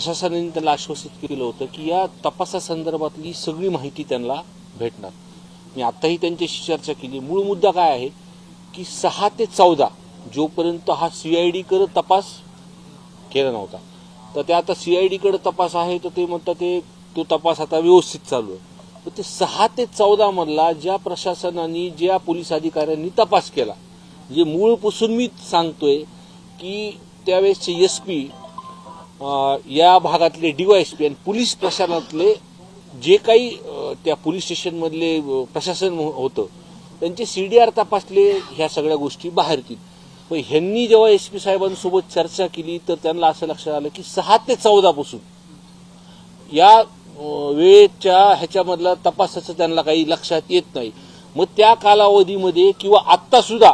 प्रशासनाने त्यांना आश्वासित केलं होतं की या तपासासंदर्भातली सगळी माहिती त्यांना भेटणार. मी आत्ताही त्यांच्याशी चर्चा केली. मूळ मुद्दा काय आहे? की सहा ते चौदा जोपर्यंत हा सीआयडीकडे तपास केला नव्हता. तर ते आता सीआयडीकडे तपास आहे तर ते म्हणतात ते तो तपास आता व्यवस्थित चालू आहे. तर ते सहा ते चौदा मधला ज्या प्रशासनाने ज्या पोलीस अधिकाऱ्यांनी तपास केला जे मूळपासून मी सांगतोय की त्यावेळेसचे एस पी या भागातले डीवायएसपी आणि पोलीस प्रशासनातले जे काही त्या पोलीस स्टेशनमधले प्रशासन हो- होतं त्यांचे सी डी आर तपासले ह्या सगळ्या गोष्टी बाहेर येतील पण ह्यांनी जेव्हा एस पी साहेबांसोबत चर्चा केली तर त्यांना असं लक्षात आलं की सहा ते चौदापासून या वेळेच्या ह्याच्यामधला तपासाचं त्यांना काही लक्षात येत नाही. मग त्या कालावधीमध्ये किंवा आत्तासुद्धा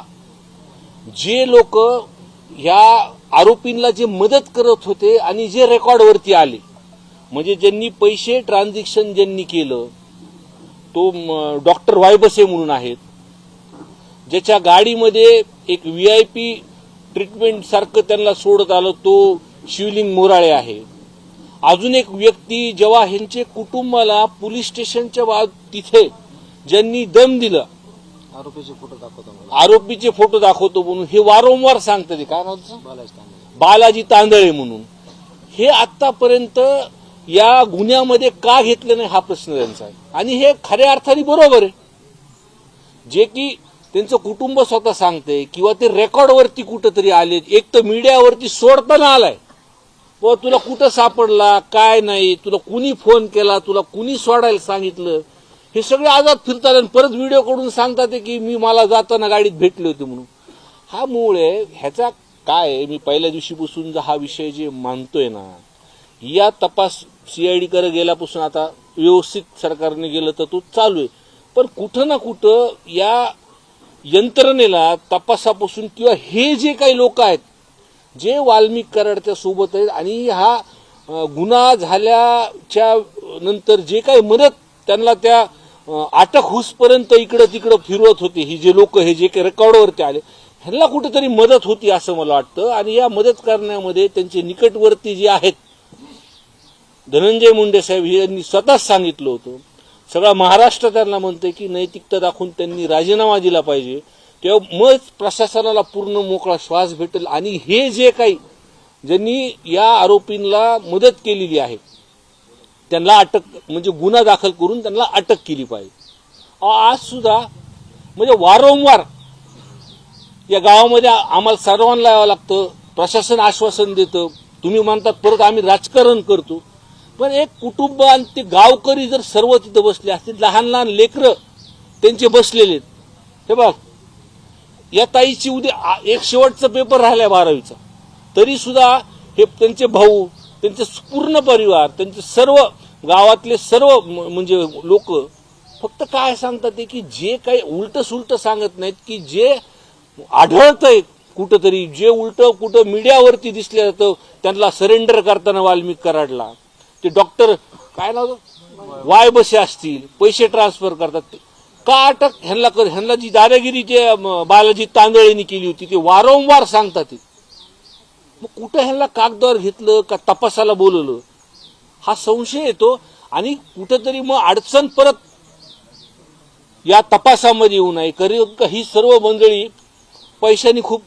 जे लोक ह्या आरोपींना जे मदत करत होते आणि जे रेकॉर्डवरती आले. म्हणजे ज्यांनी पैसे ट्रान्झॅक्शन ज्यांनी केलं तो डॉक्टर वायबसे म्हणून आहेत. ज्याच्या गाडीमध्ये एक व्ही आय पी ट्रीटमेंट सारखं त्यांना सोडत आलं तो शिवलिंग मोराळे आहे. अजून एक व्यक्ती जेव्हा ह्यांचे कुटुंबाला पोलीस स्टेशनच्या बाब तिथे ज्यांनी दम दिलं आरोपीचे फोटो दाखवतो मला आरोपीचे फोटो दाखवतो म्हणून हे वारंवार सांगतात. काय नाव? बालाजी तांबे बालाजी तांदळे म्हणून. हे आतापर्यंत या गुन्ह्यामध्ये का घेतलं नाही हा प्रश्न त्यांचा आहे. आणि हे खऱ्या अर्थाने बरोबर आहे. जे की त्यांचं कुटुंब स्वतः सांगते किंवा ते रेकॉर्डवरती कुठंतरी आले. एक तर मीडियावरती सोडताना आलाय. व तुला कुठं सापडला? काय नाही? तुला कुणी फोन केला? तुला कुणी सोडायला सांगितलं? हे सगळे आजाद फिरतात आणि परत व्हिडिओ कडून सांगतात की मी मला जाताना गाडीत भेटले होते म्हणून. हा मूळ आहे ह्याचा काय मी पहिल्या दिवशीपासून जो हा विषय जे मानतोय ना या तपास सीआयडी कडे गेल्यापासून आता व्यवस्थित सरकारने गेलं तर तो चालू आहे. पण कुठं ना कुठं या यंत्रणेला तपासापासून किंवा हे जे काही लोक आहेत जे वाल्मिक कराडच्या सोबत आहेत आणि हा गुन्हा झाल्याच्यानंतर जे काही मदत त्यांना त्या अटक होसपर्यंत इकडं तिकडं फिरवत होते. ही जे लोक हे जे काही रेकॉर्डवरती आले ह्यांना कुठेतरी मदत होती असं मला वाटतं. आणि या मदत करण्यामध्ये त्यांचे निकटवर्ती जे आहेत धनंजय मुंडे साहेब हे यांनी स्वतःच सांगितलं होतं. सगळा महाराष्ट्र त्यांना म्हणतंय की नैतिकता दाखवून त्यांनी राजीनामा दिला पाहिजे. तेव्हा मग प्रशासनाला पूर्ण मोकळा श्वास भेटेल. आणि हे जे काही ज्यांनी या आरोपींना मदत केलेली आहे त्यांना अटक म्हणजे गुन्हा दाखल करून त्यांना अटक केली पाहिजे. आज सुद्धा म्हणजे वारंवार या गावामध्ये आम्हाला सर्वांना यावं लागतं प्रशासन आश्वासन देतं. तुम्ही म्हणतात परत आम्ही राजकारण करतो. पण एक कुटुंब आणि ते गावकरी जर सर्व तिथं बसले असतील लहान लहान लेकरं त्यांचे बसलेले आहेत. हे बघ या ताईची उद्या एक शेवटचा पेपर राहिला बारावीचा. तरी सुद्धा हे त्यांचे भाऊ त्यांचे पूर्ण परिवार त्यांचे सर्व गावातले सर्व म्हणजे लोक फक्त काय सांगतात ते की जे काही उलट सुलट सांगत नाहीत की जे आढळतंय कुठंतरी जे उलट कुठं मीडियावरती दिसलं जातं त्यांना सरेंडर करताना वाल्मिक कराडला. ते डॉक्टर काय ना वाय बसे असतील पैसे ट्रान्सफर करतात. ते का अटक? ह्यांना कर ह्यांना जी दादागिरी जे बालाजी तांदळेनी केली होती ते वारंवार सांगतात ते. मग कुठं ह्यांना कागदावर घेतलं का तपासाला बोलवलं? हा संशय येतो आणि कुठंतरी मग अडचण परत या तपासामध्ये येऊ नये. करी ही सर्व मंडळी पैशानी खूप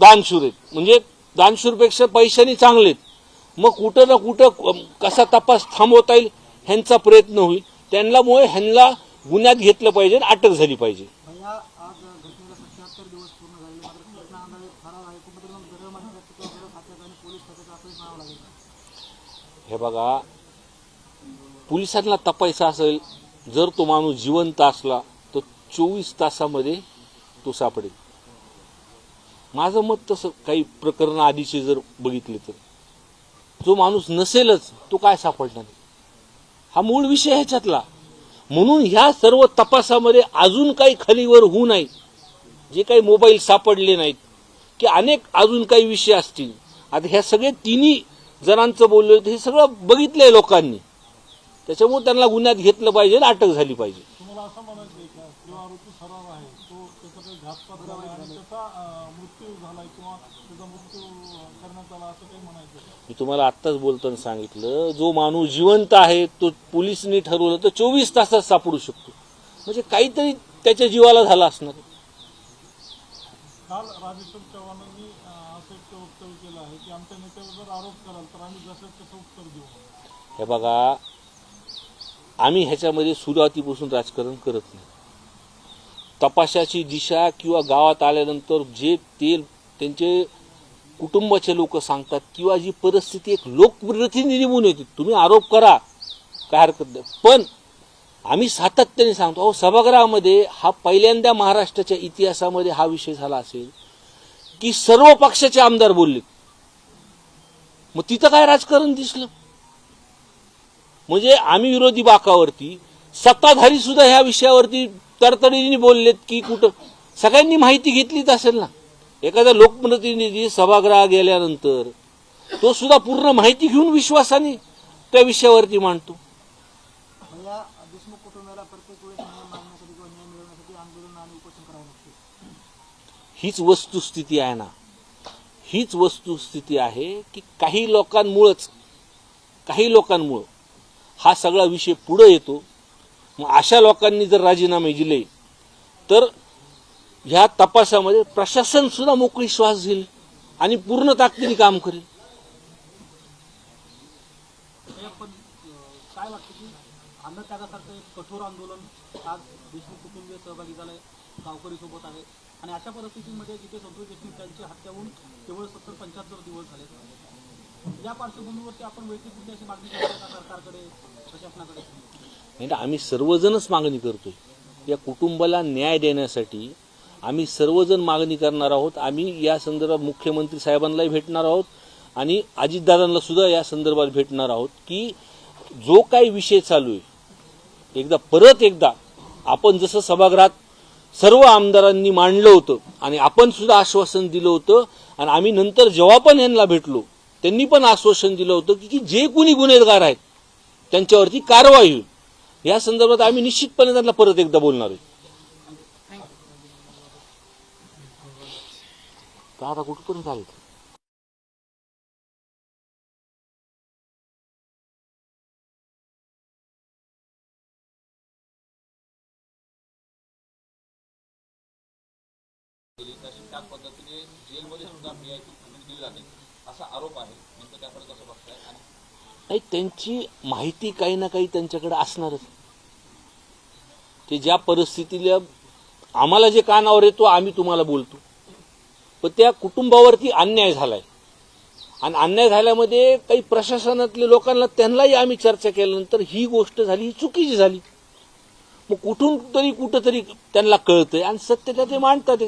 दानशूर आहेत. म्हणजे दानशूरपेक्षा पैशानी चांगले आहेत. मग कुठं ना कुठं कसा तपास थांबवता येईल ह्यांचा प्रयत्न होईल. त्यांनामुळे ह्यांना गुन्ह्यात घेतलं पाहिजे आणि अटक झाली पाहिजे भैया आज घटनेला सत्याहत्तर दिवस पूर्ण झाले मात्र कृष्णा आंधळे फरार आहे कुठेतरी मग गृह मंत्र्याचं किंवा गृह खात्याचं आणि पोलीस खात्याचं असंच म्हणावं लागेल हे बघा पोलिसांना तपायचं असेल जर तो माणूस जिवंत असला तर चोवीस तासामध्ये तो सापडेल. माझं मत तसं काही प्रकरण आधीचे जर बघितले तर. जो माणूस नसेलच तो काय सापडणार हा मूळ विषय ह्याच्यातला. म्हणून ह्या सर्व तपासामध्ये अजून काही खालीवर होऊ नये. जे काही मोबाईल सापडले नाहीत की अनेक अजून काही विषय असतील. आता ह्या सगळे तिन्ही जणांचं बोललं होतं हे सगळं बघितलंय लोकांनी. त्याच्यामुळे त्यांना गुन्ह्यात घेतलं पाहिजे आणि अटक झाली पाहिजे. आहे आहे? मी तुम्हाला आत्ताच बोलताना सांगितलं जो माणूस जिवंत आहे तो पोलिसनी ठरवलं तर चोवीस तासात सापडू शकतो. म्हणजे काहीतरी त्याच्या जीवाला झाला असणार. काल राजेश्वर चव्हाणांनी वक्तव्य केलं आहे की आमच्या नेत्यावर जर आरोप कराल तर आम्ही जसं तसं उत्तर देऊ? हे बघा आम्ही ह्याच्यामध्ये सुरुवातीपासून राजकारण करत नाही. तपासाची दिशा किंवा गावात आल्यानंतर जे ते त्यांचे कुटुंबाचे लोक सांगतात किंवा जी परिस्थिती एक लोकप्रतिनिधी म्हणून येते तुम्ही आरोप करा काय हरकत नाही. पण आम्ही सातत्याने सांगतो अहो सभागृहामध्ये हा पहिल्यांदा महाराष्ट्राच्या इतिहासामध्ये हा विषय झाला असेल की सर्व पक्षाचे आमदार बोलले. मग तिथं काय राजकारण दिसलं? म्हणजे आम्ही विरोधी बाकावरती सत्ताधारी सुद्धा ह्या विषयावरती तरतडीने बोललेत की कुठं? सगळ्यांनी माहिती घेतलीच असेल ना. एखादा लोकप्रतिनिधी सभागृह गेल्यानंतर तो सुद्धा पूर्ण माहिती घेऊन विश्वासाने त्या विषयावरती मांडतो मग या देशमुख कुटुंबाला प्रत्येक वेळेस न्याय मागण्यासाठी किंवा न्याय मिळवण्यासाठी आंदोलन आणि उपोषण करावं लागते हीच वस्तुस्थिती आहे ना. हीच वस्तुस्थिती आहे की काही लोकांमुळंच काही लोकांमुळं हा सगळा विषय पुढं येतो. मग अशा लोकांनी जर राजीनामे दिले तर ह्या तपासामध्ये प्रशासन सुद्धा मोकळी श्वास घेईल आणि पूर्ण ताकदीने काम करेल हे पण अं, काय वाटतं की अन्नत्यागासारखं एक कठोर आंदोलन आज देशमुख कुटुंबीय सहभागी झालंय गावकरी सोबत आहे. आणि अशा परिस्थितीमध्ये जिथे संतोष देशमुख यांची हत्या होऊन केवळ सत्तर पंच्याहत्तर दिवस झाले. या पार्श्वभूमीवरती आपण वैयक्तिक अशी मागणी करतो का सरकारकडे प्रशासनाकडे? नाही आम्ही सर्वजणच मागणी करतोय. या कुटुंबाला न्याय देण्यासाठी आम्ही सर्वजण मागणी करणार आहोत. आम्ही या संदर्भात मुख्यमंत्री साहेबांनाही भेटणार आहोत आणि अजितदादांना सुद्धा या संदर्भात भेटणार आहोत की जो काही विषय चालू आहे एकदा परत एकदा आपण जसं सभागृहात सर्व आमदारांनी मांडलं होतं आणि आपण सुद्धा आश्वासन दिलं होतं आणि आम्ही नंतर जेव्हा पण यांना भेटलो त्यांनी पण आश्वासन दिलं होतं की की जे कोणी गुन्हेगार आहेत त्यांच्यावरती कारवाई होईल. या संदर्भात आम्ही निश्चितपणे त्यांना परत एकदा बोलणार आहे. आता कुठपर्यंत आले? जेलमध्ये जाते. असा आरोप आहे. नेमकं त्याकडे कसं बघताय? आणि नाही त्यांची माहिती काही ना काही त्यांच्याकडे असणारच. ते ज्या परिस्थितीला आम्हाला जे कानावर येतो आम्ही तुम्हाला बोलतो. पण त्या कुटुंबावरती अन्याय झालाय. आणि अन्याय झाल्यामध्ये काही प्रशासनातल्या लोकांना त्यांनाही आम्ही चर्चा केल्यानंतर ही गोष्ट झाली ही चुकीची झाली. मग कुठून तरी कुठंतरी त्यांना कळतंय. आणि सत्य ते मांडतात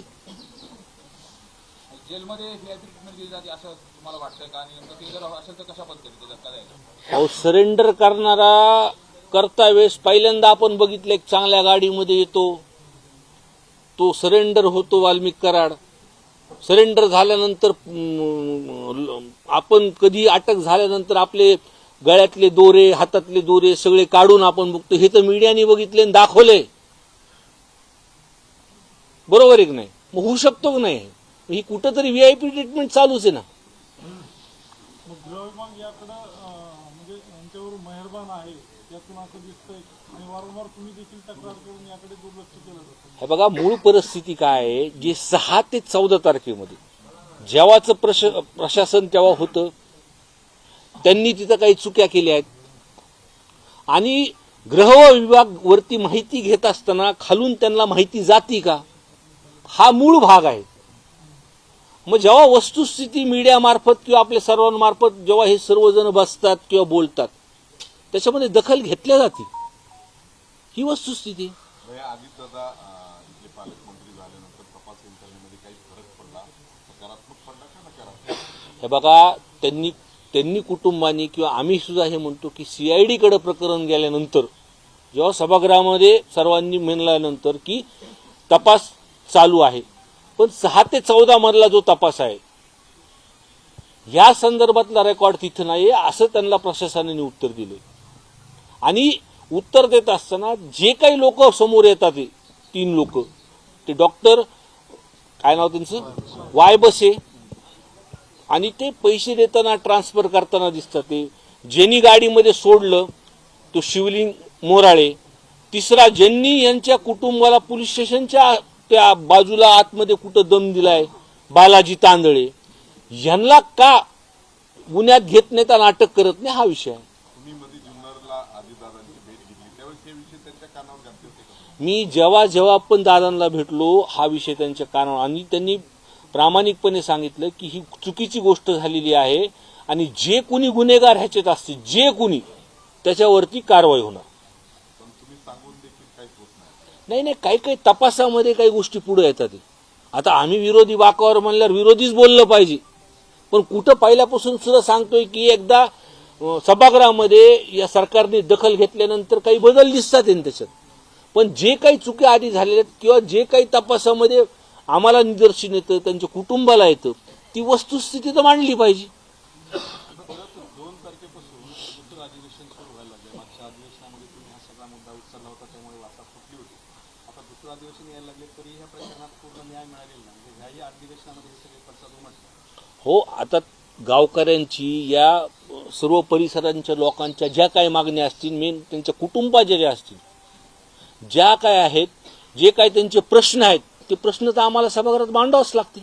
जेलमध्ये ट्रीटमेंट दिली जाते असं तुम्हाला वाटतंय का? आणि नेमकं ते जर असेल तर कशा पद्धतीने धक्का द्यायचा? अहो सरेंडर करणारा करता वेळेस पहिल्यांदा आपण बघितलं एक चांगल्या गाडीमध्ये येतो. तो सरेंडर होतो वाल्मिक कराड. सरेंडर झाल्यानंतर आपण कधी अटक झाल्यानंतर आपले गळ्यातले दोरे हातातले दोरे सगळे काढून आपण बघतो. हे तर मीडियाने बघितले आणि दाखवले. बरोबर एक नाही? मग होऊ शकतो की नाही ही कुठंतरी व्हीआयपी ट्रीटमेंट चालूच आहे ना. याकडं म्हणजे यांच्यावर मेहरबान आहे यातून असं दिसतंय आणि वारंवार तुम्ही देखील तक्रार करून याकडे दुर्लक्ष केलं जातं. हे बघा मूळ परिस्थिती काय आहे जे सहा ते चौदा तारखेमध्ये जेव्हाचं प्रश प्रशासन तेव्हा होतं त्यांनी तिथं काही चुक्या केल्या आहेत. आणि गृह विभाग वरती माहिती घेत असताना खालून त्यांना माहिती जाती का? हा मूळ भाग आहे. मग जेव्हा वस्तुस्थिती मीडियामार्फत किंवा आपल्या सर्वांमार्फत जेव्हा हे सर्वजण बसतात किंवा बोलतात त्याच्यामध्ये दखल घेतल्या जाते. ही वस्तुस्थिती. नकारात्मक? हे बघा त्यांनी त्यांनी कुटुंबानी किंवा आम्ही सुद्धा हे म्हणतो की सीआयडी कडे प्रकरण गेल्यानंतर जेव्हा सभागृहामध्ये सर्वांनी म्हणल्यानंतर की तपास चालू आहे. पण सहा ते चौदा मधला जो तपास आहे या संदर्भातला रेकॉर्ड तिथं नाही असं त्यांना प्रशासनाने उत्तर दिले. आणि उत्तर देत असताना जे काही लोक समोर येतात ते तीन लोक. ते डॉक्टर काय नाव त्यांचं? वाय बस. आहे आणि ते पैसे देताना ट्रान्सफर करताना दिसतात ते. ज्यांनी गाडीमध्ये सोडलं तो शिवलिंग मोराळे. तिसरा ज्यांनी यांच्या कुटुंबाला पोलीस स्टेशनच्या त्या बाजूला आतमध्ये कुठं दम दिलाय? बालाजी तांदळे. यांना का गुन्ह्यात घेत नाही तर अटक करत नाही? हा विषय आहे. मी जेव्हा जेव्हा पण दादांना भेटलो हा विषय त्यांच्या कानावर आणि त्यांनी प्रामाणिकपणे सांगितलं की ही चुकीची गोष्ट झालेली आहे आणि जे कुणी गुन्हेगार ह्याच्यात असतील जे कुणी त्याच्यावरती कारवाई होणार पण तुम्ही सांगून देखील काहीच होत नाही नाही काही काही तपासामध्ये काही गोष्टी पुढे येतात. आता आम्ही विरोधी वाकावर म्हणल्यावर विरोधीच बोललं पाहिजे. पण कुठं पहिल्यापासून सुद्धा सांगतोय की एकदा सभागृहामध्ये या सरकारने दखल घेतल्यानंतर काही बदल दिसतात त्याच्यात. पण जे काही चुके आधी झालेल्या आहेत किंवा जे काही तपासामध्ये आम्हाला निदर्शन येतं त्यांच्या कुटुंबाला येतं ती वस्तुस्थिती तर मांडली पाहिजे. अधिवेशन सुरू व्हायला लागले मागच्या अधिवेशनामध्ये तुम्ही हा सगळा मुद्दा उचलला होता त्यामुळे वाचा फुटली होती. आता दुसरं अधिवेशन यायला लागले तरी ह्या प्रकरणात पूर्ण न्याय मिळालेला नाही. म्हणजे ह्याही अधिवेशनामध्ये हे सगळे पडसाद उमटले. हो आता गावकऱ्यांची या सर्व परिसरांच्या लोकांच्या ज्या काही मागण्या असतील मेन त्यांच्या कुटुंबाच्या ज्या असतील ज्या काय आहेत जे काय त्यांचे प्रश्न आहेत ते प्रश्न तर आम्हाला सभागृहात मांडावंच लागतील.